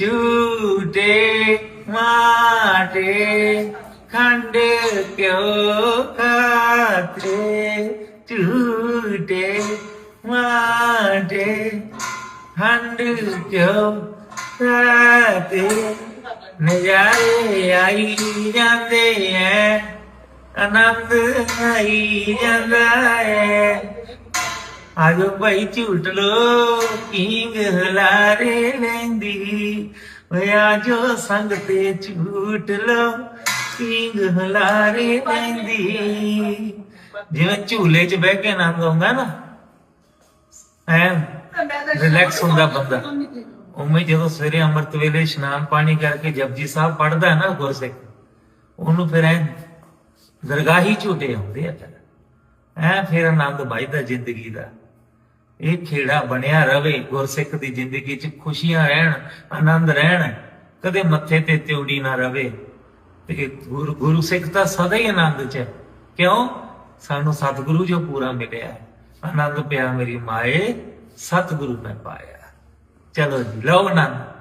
ਝੂਟੇ ਮਾਟੇ ਖੰਡ ਕਿਉ ਖਾਤੇ ਝੂਟੇ ਮਾਟੇ ਖੰਡ ਕਿਉ ਖਾਤੇ ਨਜ਼ਾਰੇ ਆਈ ਜਾਂਦੇ ਐ ਆਨੰਦ ਆਈ ਜਾਂਦਾ ਹੈ ਆਜੋ ਭਾਈ ਝੂਟ ਲੋ ਕਿੰਗ ਹਲਾਰੇ ਲੈਂਦੀ ਓਏ ਆਜੋ ਸੰਗ ਤੇ ਝੂਟ ਲੋ ਕਿੰਗ ਹਲਾਰੇ ਲੈਂਦੀ ਜਿਵੇਂ ਝੂਲੇ 'ਚ ਬਹਿ ਕੇ ਆਨੰਦ ਆਉਂਦਾ ਨਾ ਐ ਰਿਲੈਕਸ ਹੁੰਦਾ ਬੰਦਾ। ਉਵੇਂ ਜਦੋਂ ਸਵੇਰੇ ਅੰਮ੍ਰਿਤ ਵੇਲੇ ਇਸ਼ਨਾਨ ਪਾਣੀ ਕਰਕੇ ਜਪਜੀ ਸਾਹਿਬ ਪੜਦਾ ਨਾ ਗੁਰਸਿੱਖ, ਉਹਨੂੰ ਫਿਰ ਐ ਦਰਗਾਹੀ ਝੂਟੇ ਆਉਂਦੇ ਆ ਫਿਰ। ਐ ਫਿਰ ਆਨੰਦ ਵੱਜਦਾ ਜ਼ਿੰਦਗੀ ਦਾ। ਇਹ ਖੇੜਾ ਬਣਿਆ ਰਵੇ, ਗੁਰਸਿੱਖ ਦੀ ਜ਼ਿੰਦਗੀ 'ਚ ਖੁਸ਼ੀਆਂ ਰਹਿਣ, ਆਨੰਦ ਰਹਿਣ, ਕਦੇ ਮੱਥੇ ਤੇ ਤਿਉੜੀ ਨਾ ਰਵੇ। ਤੇ ਗੁਰੂ ਗੁਰੂ ਸਿੱਖ ਤਾਂ ਸਦਾ ਹੀ ਆਨੰਦ 'ਚ ਕਿਉਂ? ਸਾਨੂੰ ਸਤਿਗੁਰੂ ਜੋ ਪੂਰਾ ਮਿਲਿਆ ਆਨੰਦ ਪਿਆ ਮੇਰੀ ਮਾਏ, ਸਤਿਗੁਰੂ ਮੈਂ ਪਾਇਆ। ਚਲੋ ਜੀ, ਲਓ ਆਨੰਦ